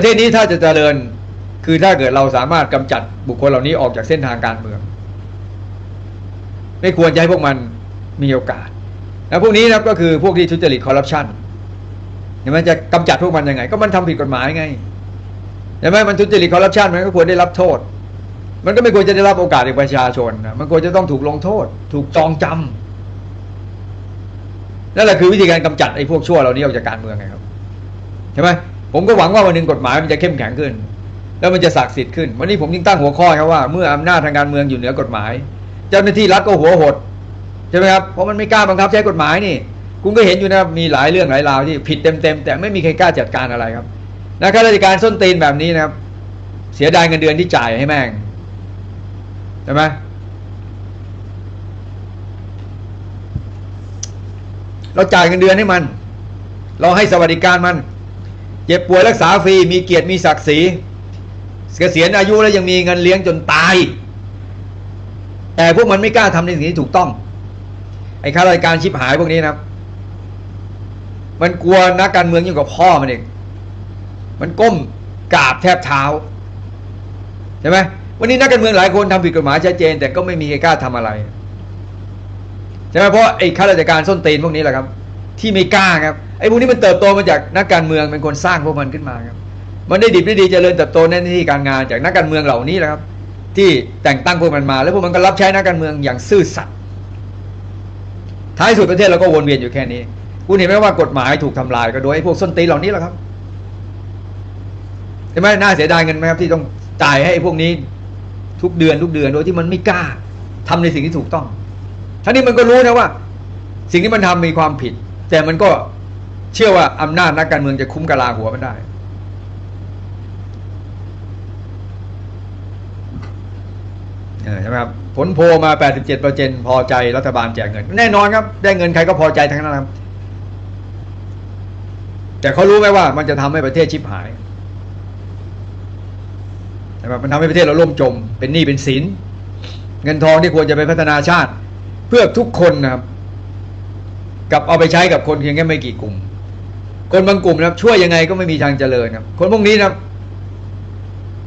ประเทศนี้ถ้าจะเจริญคือถ้าเกิดเราสามารถกำจัดบุคคลเหล่านี้ออกจากเส้นทางการเมือง ไม่ควรจะให้พวกมันมีโอกาสแล้วพวกนี้นะครับก็คือพวกที่ทุจริตคอร์รัปชันเห็นไหมจะกำจัดพวกมันยังไง ก็มันทำผิดกฎหมายไงเห็นไหมมันทุจริตคอร์รัปชันมันก็ควรได้รับโทษ มันก็ไม่ควรจะได้รับโอกาสจากประชาชนนะมันควรจะต้องถูกลงโทษ ถูกจองจำนั่นแหละคือวิธีการกำจัดไอ้พวกชั่วเหล่านี้ออกจากการเมืองไงครับใช่ไหม ผมก็หวังว่าวันหนึ่งกฎหมายมันจะเข้มแข็งขึ้น แล้วมันจะศักดิ์สิทธิ์ขึ้น วันนี้ผมยิ่งตั้งหัวข้อครับว่า เมื่ออำนาจทางการเมืองอยู่เหนือกฎหมาย เจ้าหน้าที่รัฐก็หัวหดใช่ไหมครับเพราะมันไม่กล้าบังคับใช้กฎหมายนี่คุณก็เห็นอยู่นะครับมีหลายเรื่องหลายราวที่ผิดเต็มๆแต่ไม่มีใครกล้าจัดการอะไรครับนะข้าราชการส้นตีนแบบนี้นะครับ เสียดายเงินเดือนที่จ่ายให้แม่งใช่ไหมเราจ่ายเงินเดือนให้มัน เราให้สวัสดิการมัน เจ็บป่วยรักษาฟรีมีเกียรติมีศักดิ์ศรีเกษียณอายุแล้วยังมีเงินเลี้ยงจนตาย แต่พวกมันไม่กล้าทำในสิ่งที่ถูกต้อง ไอ้ข้าราชการชิบหายพวกนี้นะครับ มันกลัวนักการเมืองยิ่งกว่าพ่อมันเองมันก้มกราบแทบเท้าใช่ไหมวันนี้นักการเมืองหลายคนทำผิดกฎหมายชัดเจน แต่ก็ไม่มีใครกล้าทำอะไรใช่ไหมเพราะไอ้ข้าราชการส้นตีนพวกนี้แหละครับ ที่ไม่กล้าครับไอ้พวกนี้มันเติบโตมาจากนักการเมืองเป็นคนสร้างพวกมันขึ้นมาครับ มันได้ดิบได้ดีเจริญเติบโตในหน้าที่การงานจากนักการเมืองเหล่านี้แหละครับ ที่แต่งตั้งพวกมันมา แล้วพวกมันก็รับใช้นักการเมืองอย่างซื่อสัตย์ท้ายสุดประเทศเราก็วนเวียนอยู่แค่นี้คุณเห็นไหมว่ากฎหมายถูกทำลายก็โดยไอ้พวกส้นตีเหล่านี้แหละครับใช่ไหมน่าเสียดายเงินไหมครับที่ต้องจ่ายให้ไอ้พวกนี้ทุกเดือนทุกเดือนโดยที่มันไม่กล้าทำในสิ่งที่ถูกต้องทั้งนี้มันก็รู้นะว่า สิ่งที่มันทำมีความผิด แต่มันก็เชื่อว่าอำนาจนักการเมืองจะคุ้มกะลาหัวมันได้เออใช่ไหมครับผลโพมา 87%พอใจรัฐบาลแจกเงิน แน่นอนครับ ได้เงินใครก็พอใจทั้งนั้นครับ แต่เขารู้ไหมว่ามันจะทำให้ประเทศชิบหายใช่ไหมมันทำให้ประเทศเราล่มจม เป็นหนี้เป็นสิน เงินทองที่ควรจะไปพัฒนาชาติ เพื่อทุกคนนะครับ กับเอาไปใช้กับคนเพียงแค่ไม่กี่กลุ่ม คนบางกลุ่มนะครับ ช่วยยังไงก็ไม่มีทางเจริญครับ คนพวกนี้นะครับ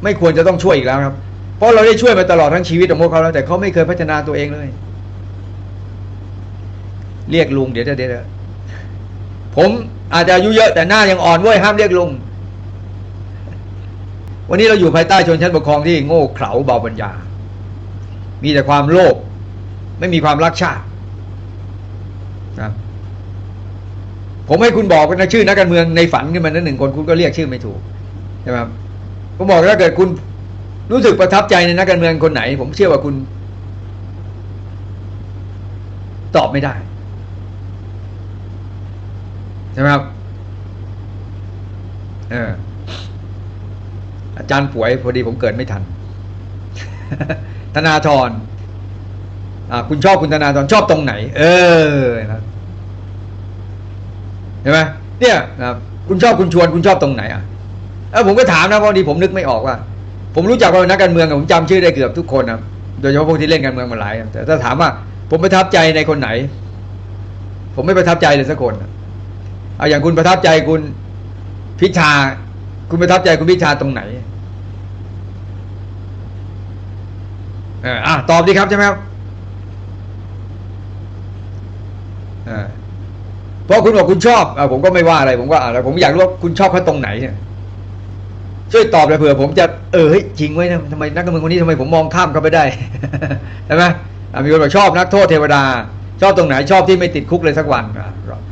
ไม่ควรจะต้องช่วยอีกแล้วครับ เพราะเราได้ช่วยมาตลอดทั้งชีวิตของพวกเขาแล้วแต่เขาไม่เคยพัฒนาตัวเองเลย เรียกลุงเดี๋ยวเดี๋ยวเดี๋ยวผมอาจจะอายุเยอะแต่หน้ายังอ่อนเว้ยห้ามเรียกลุงวันนี้เราอยู่ภายใต้ชนชั้นปกครองที่โง่เขลาเบาปัญญา มีแต่ความโลภไม่มีความรักชาตินะ ผมให้คุณบอกนะชื่อนักการเมืองในฝันขึ้นมาหนึ่งคนคุณก็เรียกชื่อไม่ถูกใช่ไหมครับผมบอกถ้าเกิดคุณรู้สึกประทับใจในนักการเมืองคนไหน ผมเชื่อว่าคุณ ตอบไม่ได้ใช่ไหมครับเอออาจารย์ป่วยพอดีผมเกิดไม่ทัน ธนาธรคุณชอบคุณธนาธรชอบตรงไหน เออนะ เห็นไหมเนี่ยนะครับคุณชอบคุณชวนคุณชอบตรงไหนอะเออผมก็ถามนะเพราะดีผมนึกไม่ออกว่า ผมรู้จักว่านักการเมืองผมจำชื่อได้เกือบทุกคนนะโดยเฉพาะพวกที่เล่นการเมืองมาหลายแต่ถ้าถามว่า ผมประทับใจในคนไหน ผมไม่ประทับใจเลยสักคนเอาอย่างคุณประทับใจคุณพิชา คุณประทับใจคุณพิชาตรงไหนเอออะตอบดีครับใช่ไหมครับเออ เพราะคุณบอกคุณชอบอผมก็ไม่ว่าอะไร ผมก็อะแล้วผมอยากรู้ว่าคุณชอบเขาตรงไหนเนี่ยช่วยตอบเลยเผื่อ ผมจะเออเฮ้ยจริงไว้นะทำไมนักการเมืองคนนี้ทำไมผมมองข้ามเขาไปได้ใช่ไหมมีคนบอกชอบนักโทษเทวดา ชอบตรงไหนชอบที่ไม่ติดคุกเลยสักวัน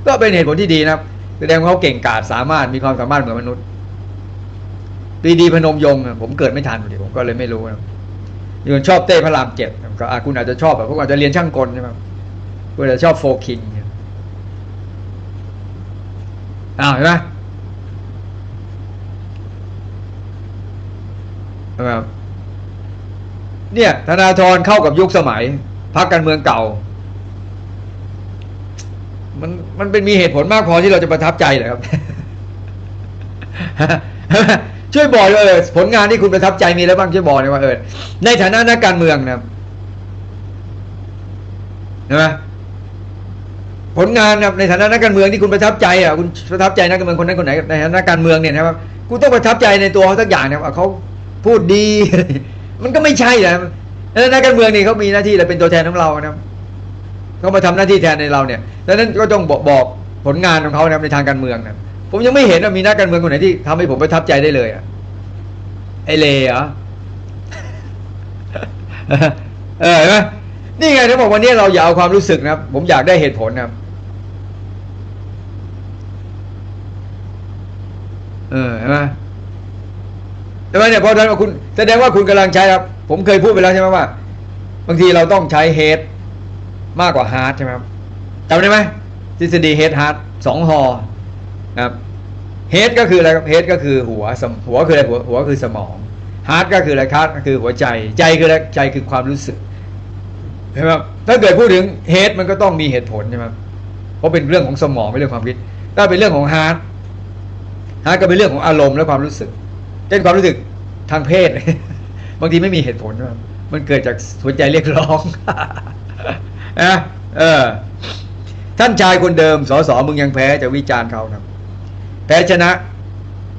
ก็เป็นเหตุผลที่ดีนะแสดงว่าเขาเก่งกาจสามารถมีความสามารถเหมือนมนุษย์ปีดีพนมยงค์ผมเกิดไม่ทันผมก็เลยไม่รู้นะมีคนชอบเต้พระรามเจ็ดก็คุณอาจจะชอบแบบพวกอาจจะเรียนช่างกลใช่ไหมคุณอาจจะชอบโฟคิง อ้าวเห็นไหมใช่ไหมครับเนี่ยธนาธรเข้ากับยุคสมัยพรรคการเมืองเก่า มันมันเป็นมีเหตุผลมากพอที่เราจะประทับใจเหรอครับ ช่วยบอกเลยเออผลงานที่คุณประทับใจมีแล้วบ้างช่วยบอกหน่อยว่าเออในฐานะนักการเมืองนะครับใช่ไหม ผลงานนะครับในฐานะนักการเมืองที่คุณประทับใจอะคุณประทับใจนักการเมืองคนนั้นคนไหนในฐานะนักการเมืองเนี่ยนะครับกูต้องประทับใจในตัวเขาสักอย่างนะว่าเขาพูดดี มันก็ไม่ใช่นะแล้วนักการเมืองนี่เขามีหน้าที่อะไรเป็นตัวแทนของเรานะเขามาทำหน้าที่แทนในเราเนี่ยดังนั้นก็ต้องบอกบอกผลงานของเขานะในทางการเมืองนะผมยังไม่เห็นว่ามีนักการเมืองคนไหนที่ทำให้ผมประทับใจได้เลยอะไอเลเหรอเออเห็นไหมนี่ไงที่บอกวันนี้เราอย่าเอาความรู้สึกนะครับ ผมอยากได้เหตุผลนะครับ เออเห็นไหมใช่ไหมเนี่ยเพราะฉะนั้นว่าคุณแสดงว่าคุณกำลังใช้ครับ ผมเคยพูดไปแล้วใช่ไหมว่า บางทีเราต้องใช้เฮดมากกว่าฮาร์ดใช่ไหมครับจำได้ไหมทฤษฎีเฮดฮาร์ดสองฮอครับเฮดก็คืออะไรครับเฮดก็คือหัวสมหัวคืออะไรหัวหัวคือสมองฮาร์ดก็คืออะไรครับก็คือหัวใจ ใจคืออะไรใจคือความรู้สึกใช่ไหมครับถ้าเกิดพูดถึงเฮดมันก็ต้องมีเหตุผลใช่ไหมครับเพราะเป็นเรื่องของสมองไม่เรื่องความคิด ถ้าเป็นเรื่องของฮาร์ด ฮะก็เป็นเรื่องของอารมณ์และความรู้สึกเช่นความรู้สึกทางเพศ บางทีไม่มีเหตุผลมันเกิดจากหัวใจเรียกร้องนะเออ ท่านชายคนเดิมสอสอมึงยังแพ้จะวิจารณ์เขาครับ แพ้ชนะ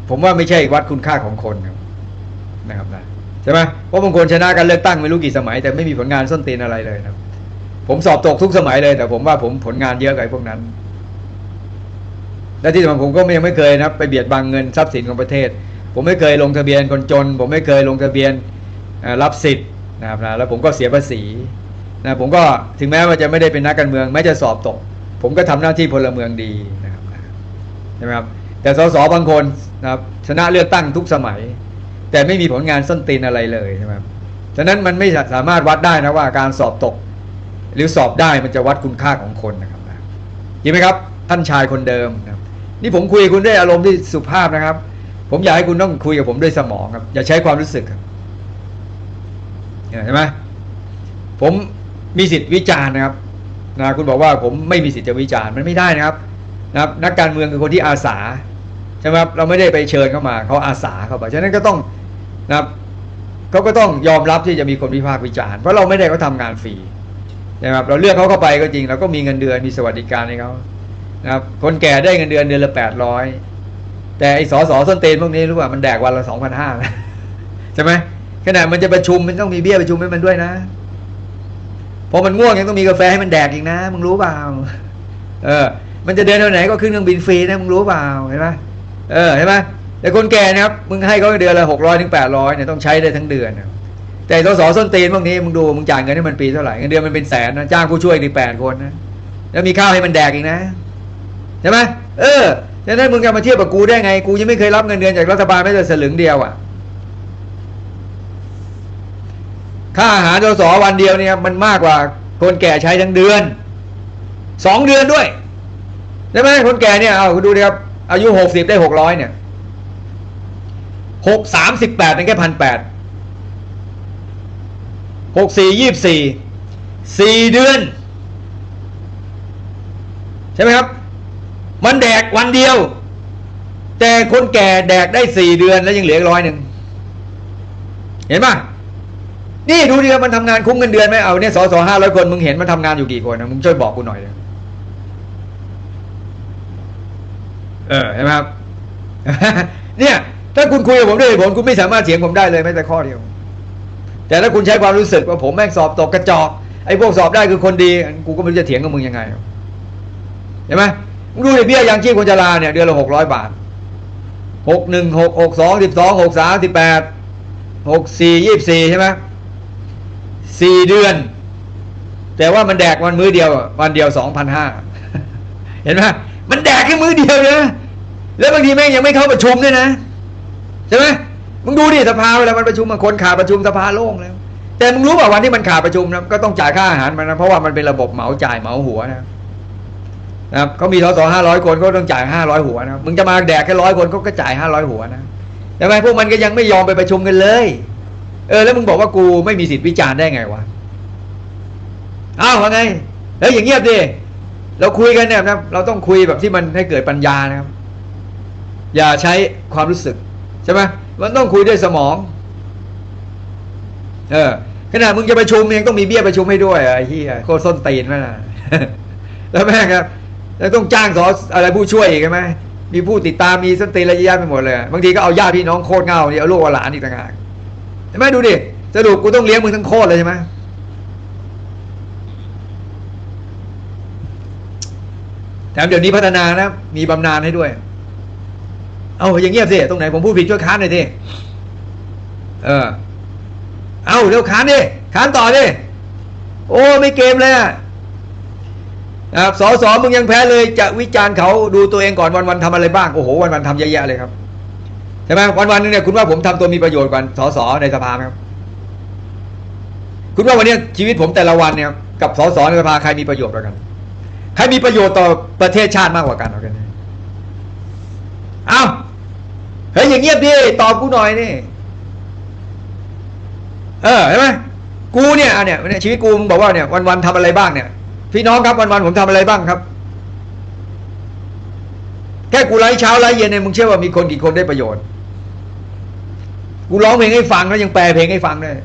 ผมว่าไม่ใช่วัดคุณค่าของคนครับนะครับนะใช่ไหมเพราะบางคนชนะการเลือกตั้งไม่รู้กี่สมัย แต่ไม่มีผลงานส้นตีนอะไรเลยนะผมสอบตกทุกสมัยเลย แต่ผมว่าผมผลงานเยอะกว่าพวกนั้น และที่สำคัญผมก็ยังไม่เคยนะไปเบียดบังเงินทรัพย์สินของประเทศ ผมไม่เคยลงทะเบียนคนจน ผมไม่เคยลงทะเบียนรับสิทธิ์นะครับนะแล้วผมก็เสียภาษีนะผมก็ถึงแม้ว่าจะไม่ได้เป็นนักการเมืองแม้จะสอบตก ผมก็ทำหน้าที่พลเมืองดีนะครับใช่ไหมครับแต่สสบางคนนะครับชนะเลือกตั้งทุกสมัย แต่ไม่มีผลงานส้นตีนอะไรเลยใช่ไหมครับฉะนั้นมันไม่สามารถวัดได้นะว่าการสอบตก หรือสอบได้มันจะวัดคุณค่าของคนนะครับนะจริงไหมครับท่านชายคนเดิมนะ นี่ผมคุยคุณด้วยอารมณ์ที่สุภาพนะครับ ผมอยากให้คุณต้องคุยกับผมด้วยสมองครับ อย่าใช้ความรู้สึกครับเห็นไหมผมมีสิทธิ์วิจารณ์นะครับนะคุณบอกว่าผมไม่มีสิทธิ์จะวิจารณ์มันไม่ได้นะครับนะครับ นักการเมืองคือคนที่อาสาใช่ไหมครับเราไม่ได้ไปเชิญเข้ามาเขาอาสาเข้าไปฉะนั้นก็ต้องนะครับเขาก็ต้องยอมรับที่จะมีคนวิพากษ์วิจารณ์เพราะเราไม่ได้เขาทำงานฟรีนะครับเราเลือกเขาเข้าไปก็จริงเราก็มีเงินเดือนมีสวัสดิการให้เขา นะครับคนแก่ได้เงินเดือนเดือนละแปดร้อยแต่ไอ้สอสอส้นเตนพวกนี้รู้ป่ะมันแดกวันละสองพันห้าใช่ไหมขณะมันจะประชุมมันต้องมีเบี้ยประชุมให้มันด้วยนะพอมันง่วงยังต้องมีกาแฟให้มันแดกอีกนะมึงรู้เปล่าเออ มันจะเดินไปไหนก็ขึ้นเครื่องบินฟรีนะมึงรู้เปล่าเห็นไหมเออเห็นไหมแต่คนแก่นะครับมึงให้เขาเดือนละหกร้อยถึงแปดร้อยเนี่ยต้องใช้ได้ทั้งเดือนแต่สอสอส้นตีนพวกนี้มึงดูมึงจ่ายเงินให้มันปีเท่าไหร่เงินเดือนมันเป็นแสนนะจ้างผู้ช่วยอีกแปดคนนะแล้วมีข้าวให้มันแดกอีกนะ ใช่ไหมเออฉะนั้นมึงจะมาเทียบกับกูได้ไง กูยังไม่เคยรับเงินเดือนจากรัฐบาลแม้แต่สลึงเดียวอะค่าอาหารสสวันเดียวเนี่ยมันมากกว่าคนแก่ใช้ทั้งเดือนสองเดือนด้วยใช่ไหมคนแก่เนี่ยเอาคุณดูดิครับอายุหกสิบได้หกร้อยเนี่ยหกสามสิบแปดเป็นแค่พันแปดหกสี่ยี่สี่สี่เดือน ใช่ไหมครับ มันแดกวันเดียว แต่คนแก่แดกได้สี่เดือนแล้วยังเหลือร้อยหนึ่งเห็นปะนี่ดูดิครับมันทำงานคุ้มเงินเดือนไหมเอาเนี่ยสอสอห้าร้อยคนมึงเห็นมันทำงานอยู่กี่คนนะมึงช่วยบอกกูหน่อยเลยเออเห็นไหมครับ เนี่ย ถ้าคุณคุยกับผมด้วยผลคุณไม่สามารถเถียงผมได้เลยแม้แต่ข้อเดียว แต่ถ้าคุณใช้ความรู้สึกว่าผมแม่งสอบตกกระจอกไอ้พวกสอบได้คือคนดี กูก็ไม่รู้จะเถียงกับมึงยังไงเห็นไหม ดูดิเบี้ยยังชีพคนชราเนี่ยเดือนละหกร้อยบาทหกหนึ่งหกหกสองสิบสองหกสามสิบแปดหกสี่ยี่สี่ใช่ไหมสี่เดือน แต่ว่ามันแดกวันมื้อเดียว วันเดียวสองพันห้าเห็นไหมมันแดกแค่มื้อเดียวนะแล้วบางทีแม่งยังไม่เข้าประชุมด้วยนะใช่ไหมมึงดูดิสภาเวลามันประชุมบางคนขาดประชุมสภาโล่งแล้ว แต่มึงรู้ป่าวันที่มันขาดประชุมนะก็ต้องจ่ายค่าอาหารมันนะเพราะว่ามันเป็นระบบเหมาจ่ายเหมาหัวนะ นะครับเขามีสสห้าร้อยคนก็ต้องจ่ายห้าร้อยหัวนะมึงจะมาแดกแค่ร้อยคนเขาก็จ่ายห้าร้อยหัวนะแต่ทำไมพวกมันก็ยังไม่ยอมไปประชุมกันเลย เออ แล้วมึงบอกว่ากูไม่มีสิทธิ์วิจารณ์ได้ไงวะอ้าวว่าไงแล้วอย่างเงียบดิเราคุยกันเนี่ยนะเราต้องคุยแบบที่มันให้เกิดปัญญานะครับ อย่าใช้ความรู้สึกใช่ไหมมันต้องคุยด้วยสมอง เออขนาดมึงจะประชุมยังต้องมีเบี้ยประชุมให้ด้วยไอ้เหี้ยโคตรส้นตีนมากนะแล้วแม่งครับ แล้วต้องจ้างสออะไรผู้ช่วยอีกใช่ไหมมีผู้ติดตามมีสันติระยะไปหมดเลย บางทีก็เอาญาติพี่น้องโคตรเงาเนี่ยเอาลูกเอาหลานอีกต่างหากเห็นไหมดูดิสรุปกูต้องเลี้ยงมึงทั้งโคตรเลยใช่ไหมแถมเดี๋ยวนี้พัฒนานะมีบำนาญให้ด้วย เอาอย่างเงียบสิตรงไหนผมพูดผิดช่วยค้านหน่อยดิเออ เอาเร็วค้านดิค้านต่อดิโอ้ไม่เกมเลยอะ นะครับสอสอมึงยังแพ้เลยจะวิจารณ์เขาดูตัวเองก่อนวันวันทำอะไรบ้างโอ้โหวันวันทำเยอะแยะเลยครับใช่ไหมวันวันนึงเนี่ยคุณว่าผมทำตัวมีประโยชน์กว่าสอสอในสภาไหมครับคุณว่าวันนี้ชีวิตผมแต่ละวันเนี่ยกับสอสอในสภาใครมีประโยชน์กว่ากันใครมีประโยชน์ต่อประเทศชาติมากกว่ากันเอากันเอาเฮ้ยอย่างเงียบดิตอบกูหน่อยนี่เออเห็นไหมกูเนี่ยอะเนี่ยเนี่ยชีวิตกูมึงบอกว่าเนี่ยวันวันทำอะไรบ้างเนี่ย พี่น้องครับวันวันๆผมทำอะไรบ้างครับ แค่กูไลฟ์เช้าไลฟ์เย็นเนี่ยมึงเชื่อว่ามีคนกี่คนได้ประโยชน์ กูร้องเพลงให้ฟังแล้วยังแปลเพลงให้ฟังด้วย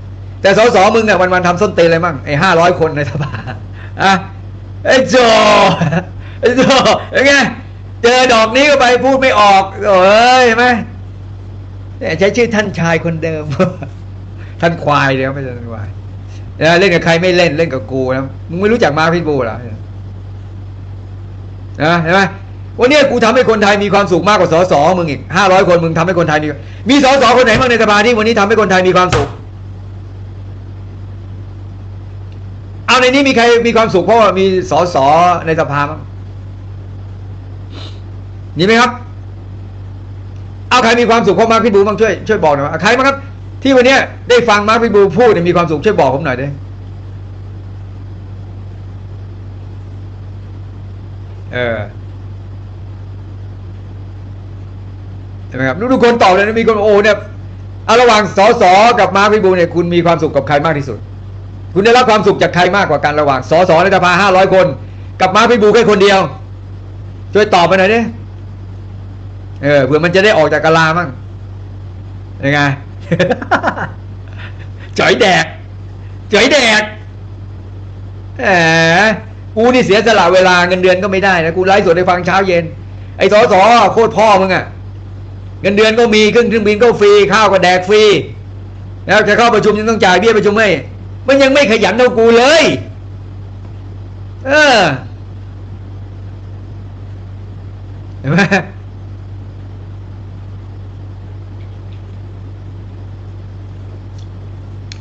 แต่สสมึงเนี่ยวันวันๆทำส้นเตนอะไรมั่งไอ้ห้าร้อยคนในสภาอะไอ้โจไอ้โจยังไงเจอดอกนี้ก็ไปพูดไม่ออกโอ้ยไหมเนี่ยใช้ชื่อท่านชายคนเดิม ท่านควายเดียวไม่ใช่ท่านควาย เล่นกับใครไม่เล่นเล่นกับกูนะมึงไม่รู้จักมาพิทบูลเหรอนะเห็นไหมวันนี้กูทำให้คนไทยมีความสุขมากกว่าสสมึงอีกห้าร้อยคนมึงทำให้คนไทยมีมีสสคนไหนบ้างในสภาที่วันนี้ทำให้คนไทยมีความสุข เอาในนี้มีใครมีความสุขเพราะว่ามีสสในสภาบ้างมีไหมครับ เอาใครมีความสุขเพราะมาร์คพิบูบ้างช่วยช่วยบอกหน่อยว่าใครบ้างครับ ที่วันนี้ได้ฟังมาร์คพิบูพูดเนี่ยมีความสุขช่วยบอกผมหน่อยได้เออใช่ไหมครับทุกคนตอบเลยนะมีคนโอ้เนี่ยเอาระหว่างสสกับมาร์คพิบูเนี่ยคุณมีความสุขกับใครมากที่สุด คุณได้รับความสุขจากใครมากกว่ากันระหว่างสสในสภาห้าร้อยคน กับมาร์คพิบูแค่คนเดียว ช่วยตอบไปหน่อยดิเออเผื่อมันจะได้ออกจากกะลามั่งยังไง จ่อยแดกจ่อยแดกแหมกูนี่เสียสละเวลาเงินเดือนก็ไม่ได้นะกูไลฟ์สดให้ฟังเช้าเย็น ไอ้สอสอโคตรพ่อมึงอะเงินเดือนก็มีเครื่องเครื่องบินก็ฟรีข้าวก็แดกฟรีแล้วจะเข้าประชุมยังต้องจ่ายเบี้ยประชุมไม่มันยังไม่ขยันเท่ากูเลย เออเห็นไหม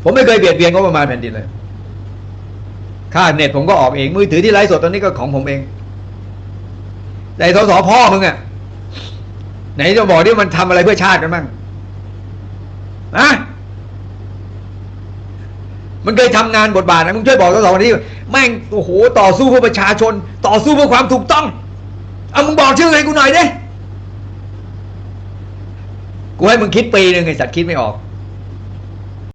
ผมไม่เคยเบียดเบียนงบประมาณแผ่นดินเลย ค่าเน็ตผมก็ออกเอง มือถือที่ไลฟ์สดตอนนี้ก็ของผมเอง แต่สสพ่อมึงอะไหนจะบอกที่มันทำอะไรเพื่อชาติกันบ้างอะมันเคยทำงานบทบาทนะมึงช่วยบอกสสวันนี้แม่งโอ้โหต่อสู้เพื่อประชาชน ต่อสู้เพื่อความถูกต้อง เอามึงบอกชื่อให้กูหน่อยดิกูให้มึงคิดปีหนึ่งไอ้สัตว์คิดไม่ออก